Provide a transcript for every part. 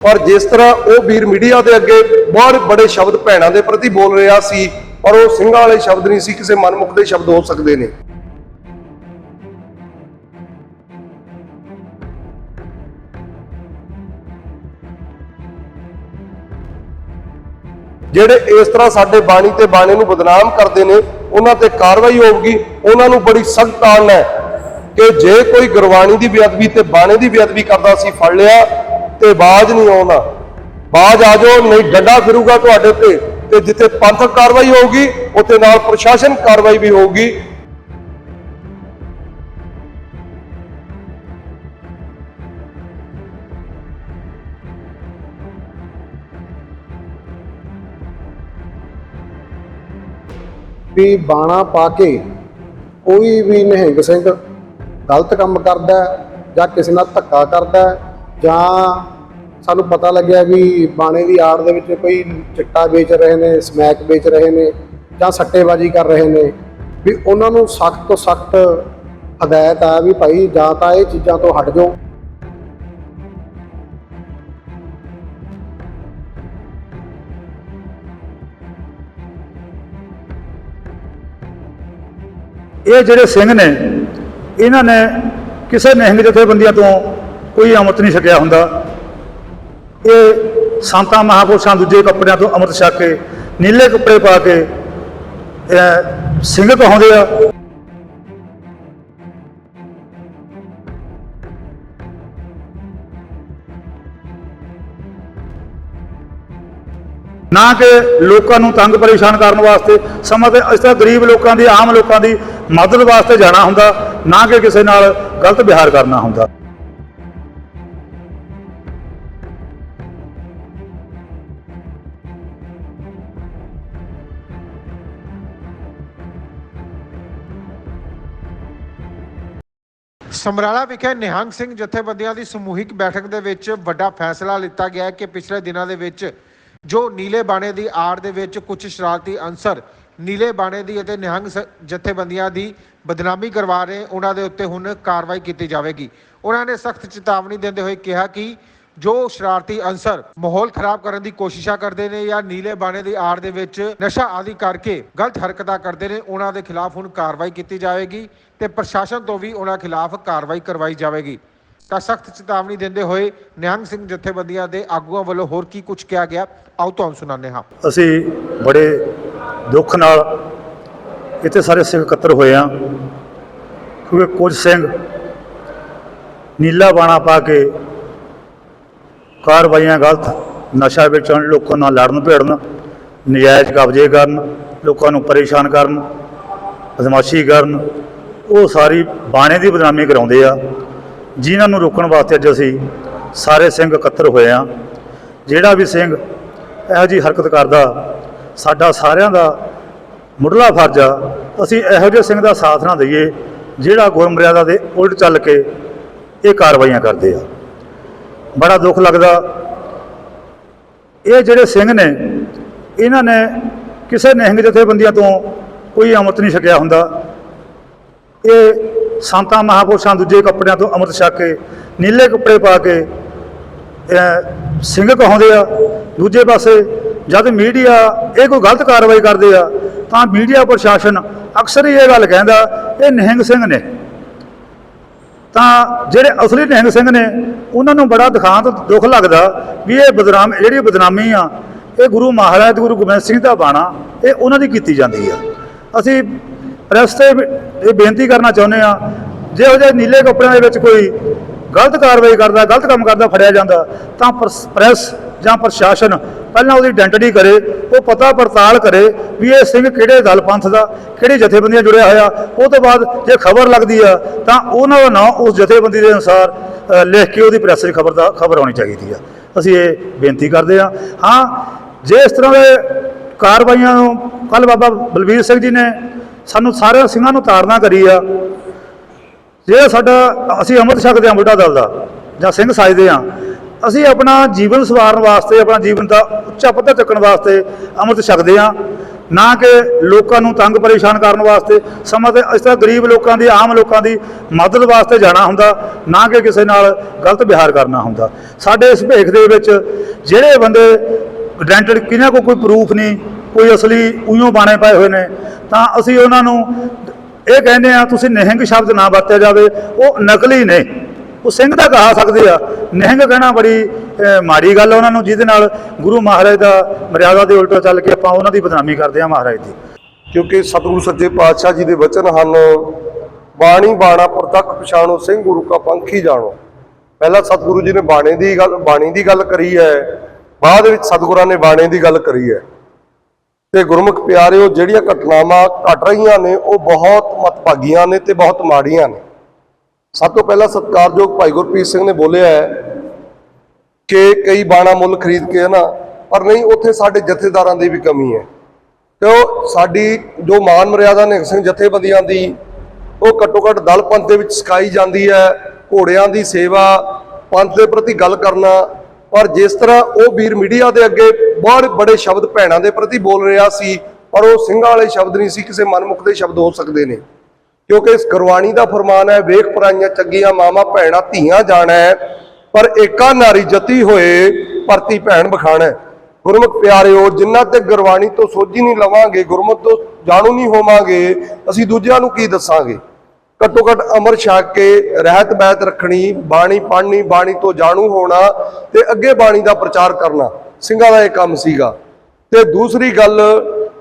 ਪਰ ਜਿਸ ਤਰ੍ਹਾਂ ਉਹ ਵੀਰ ਮੀਡੀਆ ਦੇ ਅੱਗੇ ਬਹੁਤ ਬੜੇ ਸ਼ਬਦ ਭੈਣਾਂ ਦੇ ਪ੍ਰਤੀ ਬੋਲ ਰਿਹਾ ਸੀ, ਪਰ ਉਹ ਸਿੰਘਾਂ ਵਾਲੇ ਸ਼ਬਦ ਨਹੀਂ ਸੀ, ਕਿਸੇ ਮਨਮੁਖ ਦੇ ਸ਼ਬਦ ਹੋ ਸਕਦੇ ਨੇ। ਜਿਹੜੇ ਇਸ ਤਰ੍ਹਾਂ ਸਾਡੇ ਬਾਣੀ ਤੇ ਬਾਣੇ ਨੂੰ ਬਦਨਾਮ ਕਰਦੇ ਨੇ, ਉਹਨਾਂ ਤੇ ਕਾਰਵਾਈ ਹੋਊਗੀ, ਉਹਨਾਂ ਨੂੰ ਬੜੀ ਸਖਤ ਆਨ ਹੈ ਕਿ ਜੇ ਕੋਈ ਗੁਰਬਾਣੀ ਦੀ ਬੇਅਦਬੀ ਤੇ ਬਾਣੇ ਦੀ ਬੇਅਦਬੀ ਕਰਦਾ ਸੀ, ਫੜ ਲਿਆ ਤੇ ਬਾਜ ਨਹੀਂ ਆਉਣਾ ਬਾਜ ਆ ਜਾਓ, ਨਹੀਂ ਡੰਡਾ ਫਿਰੂਗਾ ਤੁਹਾਡੇ ਤੇ। ਤੇ ਜਿੱਥੇ ਪੰਥਕ ਕਾਰਵਾਈ ਹੋਊਗੀ, ਉੱਥੇ ਨਾਲ ਪ੍ਰਸ਼ਾਸਨ ਕਾਰਵਾਈ ਵੀ ਹੋਊਗੀ। ਵੀ ਬਾਣਾ ਪਾ ਕੇ ਕੋਈ ਵੀ ਨਿਹੰਗ ਸਿੰਘ ਗਲਤ ਕੰਮ ਕਰਦਾ ਜਾਂ ਕਿਸੇ ਨਾਲ ਧੱਕਾ ਕਰਦਾ ਜਾਂ ਸਾਨੂੰ ਪਤਾ ਲੱਗਿਆ ਵੀ ਬਾਣੇ ਦੀ ਆੜ ਦੇ ਵਿੱਚ ਕੋਈ ਚਿੱਟਾ ਵੇਚ ਰਹੇ ਨੇ, ਸਮੈਕ ਵੇਚ ਰਹੇ ਨੇ ਜਾਂ ਸੱਟੇਬਾਜ਼ੀ ਕਰ ਰਹੇ ਨੇ, ਵੀ ਉਹਨਾਂ ਨੂੰ ਸਖਤ ਤੋਂ ਸਖਤ ਹਦਾਇਤ ਆ ਵੀ ਭਾਈ ਜਾਂ ਤਾਂ ਇਹ ਚੀਜ਼ਾਂ ਤੋਂ ਹਟ ਜਾਓ। ਇਹ ਜਿਹੜੇ ਸਿੰਘ ਨੇ, ਇਹਨਾਂ ਨੇ ਕਿਸੇ ਨਿਹੰਗ ਜਥੇਬੰਦੀਆਂ ਤੋਂ ਕੋਈ ਅੰਮ੍ਰਿਤ ਨਹੀਂ ਛਕਿਆ ਹੁੰਦਾ। ਇਹ ਸੰਤਾਂ ਮਹਾਪੁਰਸ਼ਾਂ ਦੂਜੇ ਕੱਪੜਿਆਂ ਤੋਂ ਅੰਮ੍ਰਿਤ ਛਕ ਕੇ, ਨੀਲੇ ਕੱਪੜੇ ਪਾ ਕੇ, ਇਹ ਸਿੰਘ ਕਹਾਉਂਦੇ ਆ। ਨਾ ਕਿ ਲੋਕਾਂ ਨੂੰ ਤੰਗ ਪਰੇਸ਼ਾਨ ਕਰਨ ਵਾਸਤੇ, ਸਮਾਂ ਤੇ ਇਸ ਤਰ੍ਹਾਂ ਗਰੀਬ ਲੋਕਾਂ ਦੀ, ਆਮ ਲੋਕਾਂ ਦੀ ਮਦਦ ਵਾਸਤੇ ਜਾਣਾ ਹੁੰਦਾ, ਨਾ ਕਿ ਕਿਸੇ ਨਾਲ ਗਲਤ ਵਿਹਾਰ ਕਰਨਾ ਹੁੰਦਾ। ਸਮਰਾਲਾ ਵਿਖੇ ਨਿਹੰਗ ਸਿੰਘ ਜਥੇਬੰਦੀਆਂ ਦੀ ਸਮੂਹਿਕ ਬੈਠਕ ਦੇ ਵਿੱਚ ਵੱਡਾ ਫੈਸਲਾ ਲਿੱਤਾ ਗਿਆ ਹੈ ਕਿ ਪਿਛਲੇ ਦਿਨਾਂ ਦੇ ਵਿੱਚ ਜੋ ਨੀਲੇ ਬਾਣੇ ਦੀ ਆੜ ਦੇ ਵਿੱਚ ਕੁਝ ਸ਼ਰਾਰਤੀ ਅਨਸਰ ਨੀਲੇ ਬਾਣੇ ਦੀ ਅਤੇ ਨਿਹੰਗ ਸ- ਜਥੇਬੰਦੀਆਂ ਦੀ ਬਦਨਾਮੀ ਕਰਵਾ ਰਹੇ, ਉਹਨਾਂ ਦੇ ਉੱਤੇ ਹੁਣ ਕਾਰਵਾਈ ਕੀਤੀ ਜਾਵੇਗੀ। ਉਹਨਾਂ ਨੇ ਸਖਤ ਚੇਤਾਵਨੀ ਦਿੰਦੇ ਹੋਏ ਕਿਹਾ ਕਿ ਜੋ ਸ਼ਰਾਰਤੀ ਅਨਸਰ ਮਾਹੌਲ ਖਰਾਬ ਕਰਨ ਦੀ ਕੋਸ਼ਿਸ਼ਾਂ ਕਰਦੇ ਨੇ ਜਾਂ ਨੀਲੇ ਬਾਣੇ ਦੀ ਆੜ ਦੇ ਵਿੱਚ ਨਸ਼ਾ ਆਦਿ ਕਰਕੇ ਗਲਤ ਹਰਕਤਾਂ ਕਰਦੇ ਨੇ, ਉਹਨਾਂ ਦੇ ਖਿਲਾਫ ਹੁਣ ਕਾਰਵਾਈ ਕੀਤੀ ਜਾਵੇਗੀ ਤੇ ਪ੍ਰਸ਼ਾਸਨ ਤੋਂ ਵੀ ਉਹਨਾਂ ਖਿਲਾਫ ਕਾਰਵਾਈ ਕਰਵਾਈ ਜਾਵੇਗੀ। ਤਾਂ ਸਖਤ ਚੇਤਾਵਨੀ ਦਿੰਦੇ ਹੋਏ ਨਿਹੰਗ ਸਿੰਘ ਜਥੇਬੰਦੀਆਂ ਦੇ ਆਗੂਆਂ ਵੱਲੋਂ ਹੋਰ ਕੀ ਕੁਝ ਕਿਹਾ ਗਿਆ? ਆਓ ਤੁਹਾਨੂੰ ਸੁਣਾਉਂਦੇ ਹਾਂ। ਅਸੀਂ ਬੜੇ ਦੁੱਖ ਨਾਲ ਇੱਥੇ ਸਾਰੇ ਸਿੰਘ ਇਕੱਤਰ ਹੋਏ ਆ ਕਿਉਂਕਿ ਕੁਝ ਸਿੰਘ ਨੀਲਾ ਬਾਣਾ ਪਾ ਕੇ ਕਾਰਵਾਈਆਂ ਗਲਤ, ਨਸ਼ਾ ਵੇਚਣ, ਲੋਕਾਂ ਨਾਲ ਲੜਨ ਭਿੜਨ, ਨਜਾਇਜ਼ ਕਬਜ਼ੇ ਕਰਨ, ਲੋਕਾਂ ਨੂੰ ਪਰੇਸ਼ਾਨ ਕਰਨ, ਬਦਮਾਸ਼ੀ ਕਰਨ, ਉਹ ਸਾਰੀ ਬਾਣੇ ਦੀ ਬਦਨਾਮੀ ਕਰਾਉਂਦੇ ਆ। ਜਿਨ੍ਹਾਂ ਨੂੰ ਰੋਕਣ ਵਾਸਤੇ ਅੱਜ ਅਸੀਂ ਸਾਰੇ ਸਿੰਘ ਇਕੱਤਰ ਹੋਏ ਆ। ਜਿਹੜਾ ਵੀ ਸਿੰਘ ਇਹੋ ਜਿਹੀ ਹਰਕਤ ਕਰਦਾ, ਸਾਡਾ ਸਾਰਿਆਂ ਦਾ ਮੁੱਢਲਾ ਫਰਜ਼ ਆ, ਅਸੀਂ ਇਹੋ ਜਿਹੇ ਸਿੰਘ ਦਾ ਸਾਥ ਨਾ ਦਈਏ, ਜਿਹੜਾ ਗੁਰਮਰਿਆਦਾ ਦੇ ਉਲਟ ਚੱਲ ਕੇ ਇਹ ਕਾਰਵਾਈਆਂ ਕਰਦੇ ਆ। ਬੜਾ ਦੁੱਖ ਲੱਗਦਾ। ਇਹ ਜਿਹੜੇ ਸਿੰਘ ਨੇ, ਇਹਨਾਂ ਨੇ ਕਿਸੇ ਨਿਹੰਗ ਜਥੇਬੰਦੀਆਂ ਤੋਂ ਕੋਈ ਅੰਮ੍ਰਿਤ ਨਹੀਂ ਛਕਿਆ ਹੁੰਦਾ। ਇਹ ਸੰਤਾਂ ਮਹਾਪੁਰਸ਼ਾਂ ਦੂਜੇ ਕੱਪੜਿਆਂ ਤੋਂ ਅੰਮ੍ਰਿਤ ਛਕ ਕੇ, ਨੀਲੇ ਕੱਪੜੇ ਪਾ ਕੇ ਸਿੰਘ ਕਹਾਉਂਦੇ ਆ। ਦੂਜੇ ਪਾਸੇ ਜਦ ਮੀਡੀਆ ਇਹ ਕੋਈ ਗਲਤ ਕਾਰਵਾਈ ਕਰਦੇ ਆ, ਤਾਂ ਮੀਡੀਆ ਪ੍ਰਸ਼ਾਸਨ ਅਕਸਰ ਹੀ ਇਹ ਗੱਲ ਕਹਿੰਦਾ, ਇਹ ਨਿਹੰਗ ਸਿੰਘ ਨੇ। ਤਾਂ ਜਿਹੜੇ ਅਸਲੀ ਨਿਹੰਗ ਸਿੰਘ ਨੇ, ਉਹਨਾਂ ਨੂੰ ਬੜਾ ਦਿਖਾਂਤ ਦੁੱਖ ਲੱਗਦਾ ਵੀ ਇਹ ਬਦਨਾਮ ਜਿਹੜੀ ਬਦਨਾਮੀ ਆ, ਇਹ ਗੁਰੂ ਮਹਾਰਾਜ, ਗੁਰੂ ਗੋਬਿੰਦ ਸਿੰਘ ਦਾ ਬਾਣਾ, ਇਹ ਉਹਨਾਂ ਦੀ ਕੀਤੀ ਜਾਂਦੀ ਆ। ਅਸੀਂ ਪ੍ਰੈਸ ਤੇ ਇਹ ਬੇਨਤੀ ਕਰਨਾ ਚਾਹੁੰਦੇ ਆ ਜੇ ਉਹ ਜਿਹੇ ਨੀਲੇ ਕੱਪੜਿਆਂ ਦੇ ਵਿੱਚ ਕੋਈ ਗਲਤ ਕਾਰਵਾਈ ਕਰਦਾ, ਗਲਤ ਕੰਮ ਕਰਦਾ, ਫੜਿਆ ਜਾਂਦਾ, ਤਾਂ ਪ੍ਰਸ- ਪ੍ਰੈਸ ਜਾਂ ਪ੍ਰਸ਼ਾਸਨ ਪਹਿਲਾਂ ਉਹਦੀ ਆਇਡੈਂਟੀਟੀ ਕਰੇ, ਉਹ ਪਤਾ ਪੜਤਾਲ ਕਰੇ ਵੀ ਇਹ ਸਿੰਘ ਕਿਹੜੇ ਦਲ ਪੰਥ ਦਾ, ਕਿਹੜੀ ਜਥੇਬੰਦੀਆਂ ਜੁੜਿਆ ਹੋਇਆ। ਉਹ ਤੋਂ ਬਾਅਦ ਜੇ ਖਬਰ ਲੱਗਦੀ ਆ, ਤਾਂ ਉਹਨਾਂ ਦਾ ਨਾਂ ਉਸ ਜਥੇਬੰਦੀ ਦੇ ਅਨੁਸਾਰ ਲਿਖ ਕੇ ਉਹਦੀ ਪ੍ਰੈਸ 'ਚ ਖਬਰ ਦਾ, ਖਬਰ ਆਉਣੀ ਚਾਹੀਦੀ ਆ। ਅਸੀਂ ਇਹ ਬੇਨਤੀ ਕਰਦੇ ਆ। ਹਾਂ, ਜੇ ਇਸ ਤਰ੍ਹਾਂ ਦੇ ਕਾਰਵਾਈਆਂ ਨੂੰ ਕੱਲ ਬਾਬਾ ਬਲਵੀਰ ਸਿੰਘ ਜੀ ਨੇ ਸਾਨੂੰ ਸਾਰੇ ਸਿੰਘਾਂ ਨੂੰ ਤਾੜਨਾ ਕਰੀ ਆ, ਜੇ ਸਾਡਾ, ਅਸੀਂ ਅੰਮ੍ਰਿਤ ਛਕਦੇ ਹਾਂ ਬੁੱਢਾ ਦਲ ਦਾ ਜਾਂ ਸਿੰਘ ਸਾਜਦੇ ਹਾਂ ਅਸੀਂ ਆਪਣਾ ਜੀਵਨ ਸਵਾਰਨ ਵਾਸਤੇ, ਆਪਣਾ ਜੀਵਨ ਦਾ ਉੱਚਾ ਪੱਧਰ ਚੱਕਣ ਵਾਸਤੇ ਅੰਮ੍ਰਿਤ ਛਕਦੇ ਹਾਂ। ਨਾ ਕਿ ਲੋਕਾਂ ਨੂੰ ਤੰਗ ਪਰੇਸ਼ਾਨ ਕਰਨ ਵਾਸਤੇ। ਸਮਾਂ ਤੇ ਇਸ ਤਰ੍ਹਾਂ ਗਰੀਬ ਲੋਕਾਂ ਦੀ, ਆਮ ਲੋਕਾਂ ਦੀ ਮਦਦ ਵਾਸਤੇ ਜਾਣਾ ਹੁੰਦਾ, ਨਾ ਕਿ ਕਿਸੇ ਨਾਲ ਗਲਤ ਵਿਹਾਰ ਕਰਨਾ ਹੁੰਦਾ। ਸਾਡੇ ਇਸ ਭੇਖ ਦੇ ਵਿੱਚ ਜਿਹੜੇ ਬੰਦੇ ਆਇਡੈਂਟੀਟੀ ਕਿਹਨਾਂ ਕੋਲ ਕੋਈ ਪ੍ਰੂਫ ਨਹੀਂ, ਕੋਈ ਅਸਲੀ ਉਈਓ ਬਾਣੇ ਪਾਏ ਹੋਏ ਨੇ, ਤਾਂ ਅਸੀਂ ਉਹਨਾਂ ਨੂੰ ਇਹ ਕਹਿੰਦੇ ਆ ਤੁਸੀਂ ਨਹਿੰਗ ਸ਼ਬਦ ਨਾ ਵਰਤਿਆ ਜਾਵੇ, ਉਹ ਨਕਲੀ ਨੇ। ਉਹ ਸਿੰਘ ਦਾ ਕਹਾ ਸਕਦੇ ਆ। ਨਿਹੰਗ ਕਹਿਣਾ ਬੜੀ ਮਾੜੀ ਗੱਲ ਉਹਨਾਂ ਨੂੰ, ਜਿਹਦੇ ਨਾਲ ਗੁਰੂ ਮਹਾਰਾਜ ਦਾ ਮਰਿਆਦਾ ਦੇ ਉਲਟਾ ਚੱਲ ਕੇ ਆਪਾਂ ਉਹਨਾਂ ਦੀ ਬਦਨਾਮੀ ਕਰਦੇ ਆ ਮਹਾਰਾਜ ਦੀ। ਕਿਉਂਕਿ ਸਤਿਗੁਰੂ ਸੱਚੇ ਪਾਤਸ਼ਾਹ ਜੀ ਦੇ ਵਚਨ ਹਨ, ਬਾਣੀ ਬਾਣਾ ਪ੍ਰਤੱਖ ਪਛਾਣੋ, ਸਿੰਘ ਗੁਰੂ ਕਾ ਪੰਖੀ ਜਾਣੋ। ਪਹਿਲਾਂ ਸਤਿਗੁਰੂ ਜੀ ਨੇ ਬਾਣੇ ਦੀ ਗੱਲ, ਬਾਣੀ ਦੀ ਗੱਲ ਕਰੀ ਹੈ, ਬਾਅਦ ਵਿੱਚ ਸਤਿਗੁਰਾਂ ਨੇ ਬਾਣੇ ਦੀ ਗੱਲ ਕਰੀ ਹੈ। ਤੇ ਗੁਰਮੁਖ ਪਿਆਰਿਓ, ਜਿਹੜੀਆਂ ਘਟਨਾਵਾਂ ਘਟ ਰਹੀਆਂ ਨੇ, ਉਹ ਬਹੁਤ ਮਤਭਾਗੀਆਂ ਨੇ ਤੇ ਬਹੁਤ ਮਾੜੀਆਂ ਨੇ। ਸਭ ਤੋਂ ਪਹਿਲਾਂ ਸਤਿਕਾਰਯੋਗ ਭਾਈ ਗੁਰਪ੍ਰੀਤ ਸਿੰਘ ਨੇ ਬੋਲਿਆ ਹੈ ਕਿ ਕਈ ਬਾਣਾ ਮੁੱਲ ਖਰੀਦ ਕੇ ਨਾ, ਪਰ ਨਹੀਂ, ਉੱਥੇ ਸਾਡੇ ਜਥੇਦਾਰਾਂ ਦੀ ਵੀ ਕਮੀ ਹੈ। ਤੇ ਉਹ ਸਾਡੀ ਜੋ ਮਾਨ ਮਰਿਆਦਾ ਨਿਹੰਗ ਸਿੰਘ ਜਥੇਬੰਦੀਆਂ ਦੀ, ਉਹ ਘੱਟੋ ਘੱਟ ਦਲ ਪੰਥ ਦੇ ਵਿੱਚ ਸਿਖਾਈ ਜਾਂਦੀ ਹੈ, ਘੋੜਿਆਂ ਦੀ ਸੇਵਾ, ਪੰਥ ਦੇ ਪ੍ਰਤੀ ਗੱਲ ਕਰਨਾ। ਪਰ ਜਿਸ ਤਰ੍ਹਾਂ ਉਹ ਵੀਰ ਮੀਡੀਆ ਦੇ ਅੱਗੇ ਬਹੁਤ ਬੜੇ ਸ਼ਬਦ ਭੈਣਾਂ ਦੇ ਪ੍ਰਤੀ ਬੋਲ ਰਿਹਾ ਸੀ, ਪਰ ਉਹ ਸਿੰਘਾਂ ਵਾਲੇ ਸ਼ਬਦ ਨਹੀਂ ਸੀ, ਕਿਸੇ ਮਨਮੁਖ ਦੇ ਸ਼ਬਦ ਹੋ ਸਕਦੇ ਨੇ। ਕਿਉਂਕਿ ਇਸ ਗੁਰਬਾਣੀ ਦਾ ਫਰਮਾਨ ਹੈ, ਵੇਖ ਪਰਾਈਆਂ ਚੰਗੀਆਂ ਮਾਮਾ ਭੈਣਾਂ ਧੀਆਂ ਜਾਣਾ ਹੈ, ਪਰ ਏਕਾ ਨਾਰੀ ਜਤੀ ਹੋਏ, ਪਰਤੀ ਭੈਣ ਬਖਾਣਾ ਹੈ। ਗੁਰਮੁਖ ਪਿਆਰਿਓ, ਜਿੰਨਾ ਤੇ ਗੁਰਬਾਣੀ ਤੋਂ ਸੋਝੀ ਨਹੀਂ ਲਵਾਂਗੇ, ਗੁਰਮੁਖ ਤੋਂ ਜਾਣੂ ਨਹੀਂ ਹੋਵਾਂਗੇ, ਅਸੀਂ ਦੂਜਿਆਂ ਨੂੰ ਕੀ ਦੱਸਾਂਗੇ ਘੱਟੋ ਘੱਟ ਅਮਰ ਛਕ ਕੇ ਰਹਿਤ ਬੈਤ ਰੱਖਣੀ, ਬਾਣੀ ਪੜ੍ਹਨੀ, ਬਾਣੀ ਤੋਂ ਜਾਣੂ ਹੋਣਾ ਤੇ ਅੱਗੇ ਬਾਣੀ ਦਾ ਪ੍ਰਚਾਰ ਕਰਨਾ, ਸਿੰਘਾਂ ਦਾ ਇਹ ਕੰਮ ਸੀਗਾ ਤੇ ਦੂਸਰੀ ਗੱਲ,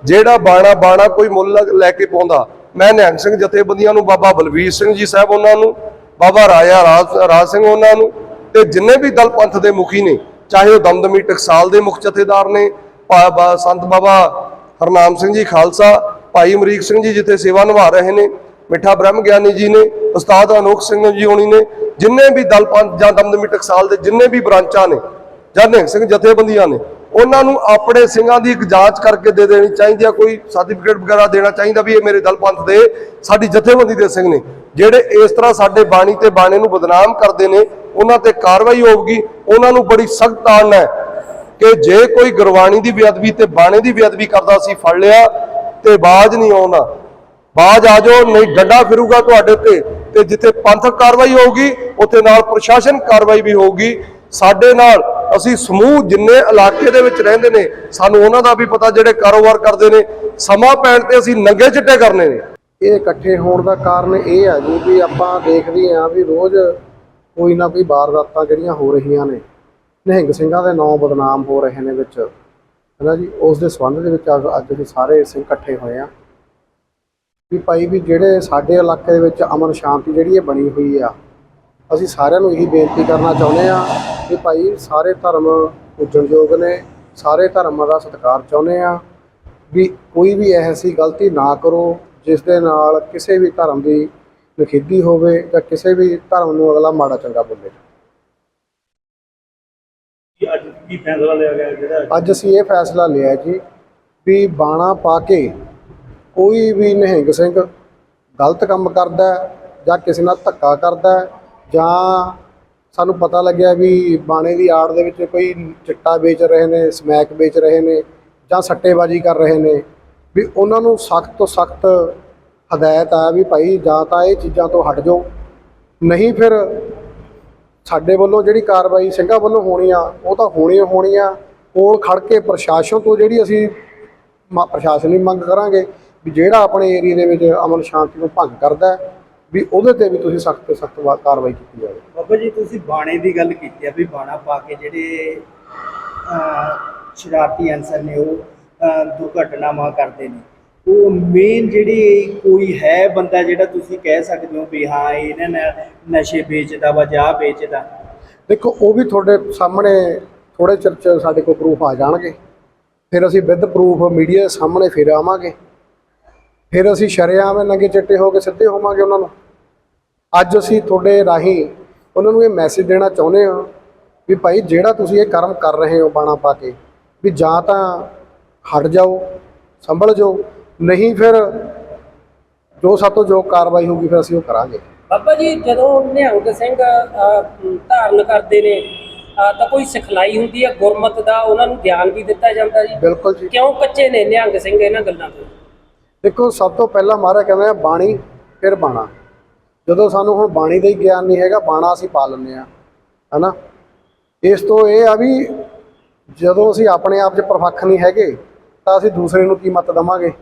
ਜਿਹੜਾ ਬਾਣਾ ਬਾਣਾ ਕੋਈ ਮੁੱਲ ਲੈ ਕੇ ਪਾਉਂਦਾ ਮੈਂ ਨਿਹੰਗ ਸਿੰਘ ਜਥੇਬੰਦੀਆਂ ਨੂੰ, ਬਾਬਾ ਬਲਵੀਰ ਸਿੰਘ ਜੀ ਸਾਹਿਬ ਉਹਨਾਂ ਨੂੰ, ਬਾਬਾ ਰਾਜਾ ਰਾਜ ਰਾਜ ਸਿੰਘ ਉਹਨਾਂ ਨੂੰ ਤੇ ਜਿੰਨੇ ਵੀ ਦਲ ਪੰਥ ਦੇ ਮੁਖੀ ਨੇ, ਚਾਹੇ ਉਹ ਦਮਦਮੀ ਟਕਸਾਲ ਦੇ ਮੁੱਖ ਜਥੇਦਾਰ ਨੇ, ਭਾ- ਸੰਤ ਬਾਬਾ ਹਰਨਾਮ ਸਿੰਘ ਜੀ ਖਾਲਸਾ, ਭਾਈ ਅਮਰੀਕ ਸਿੰਘ ਜੀ ਜਿੱਥੇ ਸੇਵਾ ਨਿਭਾ ਰਹੇ ਨੇ, ਮਿੱਠਾ ਬ੍ਰਹਮ ਗਿਆਨੀ ਜੀ ਨੇ, ਉਸਤਾਦ ਅਨੋਖ ਸਿੰਘ ਜੀ ਹੋਣੀ ਨੇ, ਜਿੰਨੇ ਵੀ ਦਲ ਪੰਥ ਜਾਂ ਦਮਦਮੀ ਟਕਸਾਲ ਦੇ ਜਿੰਨੇ ਵੀ ਬ੍ਰਾਂਚਾਂ ਨੇ, ਜਾਂ ਨਿਹੰਗ ਸਿੰਘ ਜਥੇਬੰਦੀਆਂ ਨੇ ਉਹਨਾਂ ਨੂੰ ਆਪਣੇ ਸਿੰਘਾਂ ਦੀ ਇੱਕ ਜਾਂਚ ਕਰਕੇ ਦੇ ਦੇਣੀ ਚਾਹੀਦੀ ਆ, ਕੋਈ ਸਰਟੀਫਿਕੇਟ ਵਗੈਰਾ ਦੇਣਾ ਚਾਹੀਦਾ ਵੀ ਇਹ ਮੇਰੇ ਦਲ ਪੰਥ ਦੇ, ਸਾਡੀ ਜਥੇਬੰਦੀ ਦੇ ਸਿੰਘ ਨੇ। ਜਿਹੜੇ ਇਸ ਤਰ੍ਹਾਂ ਸਾਡੇ ਬਾਣੀ ਤੇ ਬਾਣੇ ਨੂੰ ਬਦਨਾਮ ਕਰਦੇ ਨੇ, ਉਹਨਾਂ ਤੇ ਕਾਰਵਾਈ ਹੋਊਗੀ, ਉਹਨਾਂ ਨੂੰ ਬੜੀ ਸਖਤ ਤਾੜਨਾ ਹੈ ਕਿ ਜੇ ਕੋਈ ਗੁਰਬਾਣੀ ਦੀ ਬੇਅਦਬੀ ਤੇ ਬਾਣੇ ਦੀ ਬੇਅਦਬੀ ਕਰਦਾ ਸੀ, ਫੜ ਲਿਆ ਤੇ ਬਾਜ ਨਹੀਂ ਆਉਣਾ। ਬਾਜ ਆ ਜਾਓ, ਨਹੀਂ ਡੰਡਾ ਫਿਰੂਗਾ ਤੁਹਾਡੇ ਤੇ ਤੇ ਜਿੱਥੇ ਪੰਥਕ ਕਾਰਵਾਈ ਹੋਊਗੀ, ਉੱਥੇ ਨਾਲ ਪ੍ਰਸ਼ਾਸਨ ਕਾਰਵਾਈ ਵੀ ਹੋਊਗੀ। ਸਾਡੇ ਨਾਲ ਅਸੀਂ ਸਮੂਹ ਜਿੰਨੇ ਇਲਾਕੇ ਦੇ ਵਿੱਚ ਰਹਿੰਦੇ ਨੇ, ਸਾਨੂੰ ਉਹਨਾਂ ਦਾ ਵੀ ਪਤਾ ਜਿਹੜੇ ਕਾਰੋਬਾਰ ਕਰਦੇ ਨੇ, ਸਮਾਂ ਪੈਣ ਤੇ ਅਸੀਂ ਨੰਗੇ ਚਿੱਟੇ ਕਰਨੇ ਨੇ। ਇਹ ਇਕੱਠੇ ਹੋਣ ਦਾ ਕਾਰਨ ਇਹ ਹੈ ਜੀ ਵੀ ਆਪਾਂ ਦੇਖਦੇ ਹਾਂ ਵੀ ਰੋਜ਼ ਕੋਈ ਨਾ ਕੋਈ ਵਾਰਦਾਤਾਂ ਜਿਹੜੀਆਂ ਹੋ ਰਹੀਆਂ ਨੇ, ਨਿਹੰਗ ਸਿੰਘਾਂ ਦੇ ਨਾਂ ਬਦਨਾਮ ਹੋ ਰਹੇ ਨੇ ਵਿੱਚ। ਹੈਨਾ ਜੀ, ਉਸ ਦੇ ਸੰਬੰਧ ਦੇ ਵਿੱਚ ਅੱਜ ਅੱਜ ਅਸੀਂ ਸਾਰੇ ਸਿੰਘ ਇਕੱਠੇ ਹੋਏ ਆ ਵੀ ਭਾਈ ਵੀ ਜਿਹੜੇ ਸਾਡੇ ਇਲਾਕੇ ਦੇ ਵਿੱਚ ਅਮਨ ਸ਼ਾਂਤੀ ਜਿਹੜੀ ਇਹ ਬਣੀ ਹੋਈ ਆ ਅਸੀਂ ਸਾਰਿਆਂ ਨੂੰ ਇਹੀ ਬੇਨਤੀ ਕਰਨਾ ਚਾਹੁੰਦੇ ਆ ਕਿ ਭਾਈ ਸਾਰੇ ਧਰਮ ਪੂਜਣਯੋਗ ਨੇ ਸਾਰੇ ਧਰਮਾਂ ਦਾ ਸਤਿਕਾਰ ਚਾਹੁੰਦੇ ਆ ਵੀ ਕੋਈ ਵੀ ਐਸੀ ਗਲਤੀ ਨਾ ਕਰੋ ਜਿਸ ਦੇ ਨਾਲ ਕਿਸੇ ਵੀ ਧਰਮ ਦੀ ਨਖੇਦੀ ਹੋਵੇ ਜਾਂ ਕਿਸੇ ਵੀ ਧਰਮ ਨੂੰ ਅਗਲਾ ਮਾੜਾ ਚੰਗਾ ਬੋਲੇ। ਅੱਜ ਕੀ ਫੈਸਲਾ ਲਿਆ ਗਿਆ ਜਿਹੜਾ ਅੱਜ? ਅਸੀਂ ਇਹ ਫੈਸਲਾ ਲਿਆ ਜੀ ਵੀ ਬਾਣਾ ਪਾ ਕੇ ਕੋਈ ਵੀ ਨਿਹੰਗ ਸਿੰਘ ਗਲਤ ਕੰਮ ਕਰਦਾ ਜਾਂ ਕਿਸੇ ਨਾਲ ਧੱਕਾ ਕਰਦਾ ਜਾਂ ਸਾਨੂੰ ਪਤਾ ਲੱਗਿਆ ਵੀ ਬਾਣੇ ਦੀ ਆੜ ਦੇ ਵਿੱਚ ਕੋਈ ਚਿੱਟਾ ਵੇਚ ਰਹੇ ਨੇ, ਸਮੈਕ ਵੇਚ ਰਹੇ ਨੇ ਜਾਂ ਸੱਟੇਬਾਜ਼ੀ ਕਰ ਰਹੇ ਨੇ, ਵੀ ਉਹਨਾਂ ਨੂੰ ਸਖਤ ਤੋਂ ਸਖਤ ਹਦਾਇਤ ਆ ਵੀ ਭਾਈ ਜਾਂ ਤਾਂ ਇਹ ਚੀਜ਼ਾਂ ਤੋਂ ਹਟ ਜਾਓ। ਨਹੀਂ ਫਿਰ ਸਾਡੇ ਵੱਲੋਂ ਜਿਹੜੀ ਕਾਰਵਾਈ ਸਿੰਘਾਂ ਵੱਲੋਂ ਹੋਣੀ ਆ, ਉਹ ਤਾਂ ਹੋਣੀ ਹੋਣੀ ਆ ਕੋਲ ਖੜ ਕੇ ਪ੍ਰਸ਼ਾਸਨ ਤੋਂ ਜਿਹੜੀ ਅਸੀਂ ਮ- ਪ੍ਰਸ਼ਾਸਨ ਦੀ ਮੰਗ ਕਰਾਂਗੇ ਵੀ ਜਿਹੜਾ ਆਪਣੇ ਏਰੀਆ ਦੇ ਵਿੱਚ ਅਮਨ ਸ਼ਾਂਤੀ ਨੂੰ ਭੰਗ ਕਰਦਾ ਵੀ ਉਹਦੇ ਤੇ ਵੀ ਤੁਸੀਂ ਸਖਤ ਤੋਂ ਸਖਤ ਕਾਰਵਾਈ ਕੀਤੀ ਜਾਵੇ। ਬਾਬਾ ਜੀ ਤੁਸੀਂ ਬਾਣੇ ਦੀ ਗੱਲ ਕੀਤੀ ਆ ਵੀ ਬਾਣਾ ਪਾ ਕੇ ਜਿਹੜੇ ਸ਼ਰਾਰਤੀ ਅਨਸਰ ਨੇ ਉਹ ਦੁਰਘਟਨਾਵਾਂ ਕਰਦੇ ਨੇ। ਉਹ ਮੇਨ ਜਿਹੜੀ ਕੋਈ ਹੈ ਬੰਦਾ ਜਿਹੜਾ ਤੁਸੀਂ ਕਹਿ ਸਕਦੇ ਹੋ ਵੀ ਹਾਂ ਇਹਨਾਂ ਨੇ ਨਸ਼ੇ ਵੇਚਦਾ ਵਾ ਜਾਂ ਵੇਚਦਾ। ਦੇਖੋ ਉਹ ਵੀ ਤੁਹਾਡੇ ਸਾਹਮਣੇ ਥੋੜੇ ਚਿਰ ਚ ਸਾਡੇ ਕੋਲ ਪ੍ਰੂਫ ਆ ਜਾਣਗੇ। ਫਿਰ ਅਸੀਂ ਵਿਦ ਪ੍ਰੂਫ ਮੀਡੀਆ ਦੇ ਸਾਹਮਣੇ ਫਿਰ ਆਵਾਂਗੇ। ਫਿਰ ਅਸੀਂ ਸ਼ਰੇਆਮ ਨੰਗੇ ਚਿੱਟੇ ਹੋ ਕੇ ਸਿੱਧੇ ਹੋਵਾਂਗੇ ਉਹਨਾਂ ਨੂੰ। ਅੱਜ ਅਸੀਂ ਤੁਹਾਡੇ ਰਾਹੀਂ ਉਹਨਾਂ ਨੂੰ ਇਹ ਮੈਸੇਜ ਦੇਣਾ ਚਾਹੁੰਦੇ ਹਾਂ ਵੀ ਭਾਈ ਜਿਹੜਾ ਤੁਸੀਂ ਇਹ ਕਰਮ ਕਰ ਰਹੇ ਹੋ ਬਾਣਾ ਪਾ ਕੇ ਵੀ ਜਾਂ ਤਾਂ ਹਟ ਜਾਓ ਸੰਭਲ ਜਾਓ ਨਹੀਂ ਫਿਰ ਜੋ ਸਾਤੋਂ ਜੋ ਕਾਰਵਾਈ ਹੋਊਗੀ ਫਿਰ ਅਸੀਂ ਉਹ ਕਰਾਂਗੇ। ਬਾਬਾ ਜੀ ਜਦੋਂ ਨਿਹੰਗ ਸਿੰਘ ਧਾਰਨ ਕਰਦੇ ਨੇ ਤਾਂ ਕੋਈ ਸਿਖਲਾਈ ਹੁੰਦੀ ਹੈ ਗੁਰਮਤ ਦਾ ਉਹਨਾਂ ਨੂੰ ਗਿਆਨ ਵੀ ਦਿੱਤਾ ਜਾਂਦਾ ਜੀ। ਬਿਲਕੁਲ ਜੀ। ਕਿਉਂ ਕੱਚੇ ਨੇ ਨਿਹੰਗ ਸਿੰਘ ਇਹਨਾਂ ਗੱਲਾਂ ਤੋਂ? ਦੇਖੋ, ਸਭ ਤੋਂ ਪਹਿਲਾਂ ਮਹਾਰਾਜ ਕਹਿੰਦੇ ਆ, ਬਾਣੀ ਫਿਰ ਬਾਣਾ। ਜਦੋਂ ਸਾਨੂੰ ਹੁਣ ਬਾਣੀ ਦਾ ਹੀ ਗਿਆਨ ਨਹੀਂ ਹੈਗਾ, ਬਾਣਾ ਅਸੀਂ ਪਾ ਲੈਂਦੇ ਆ ਹਨਾ? ਇਸ ਤੋਂ ਇਹ ਆ ਵੀ ਜਦੋਂ ਅਸੀਂ ਆਪਣੇ ਆਪ 'ਚ ਪਰਫੈਕਟ ਨਹੀਂ ਹੈਗੇ, ਤਾਂ ਅਸੀਂ ਦੂਸਰੇ ਨੂੰ ਕੀ ਮਤ ਦਵਾਂਗੇ?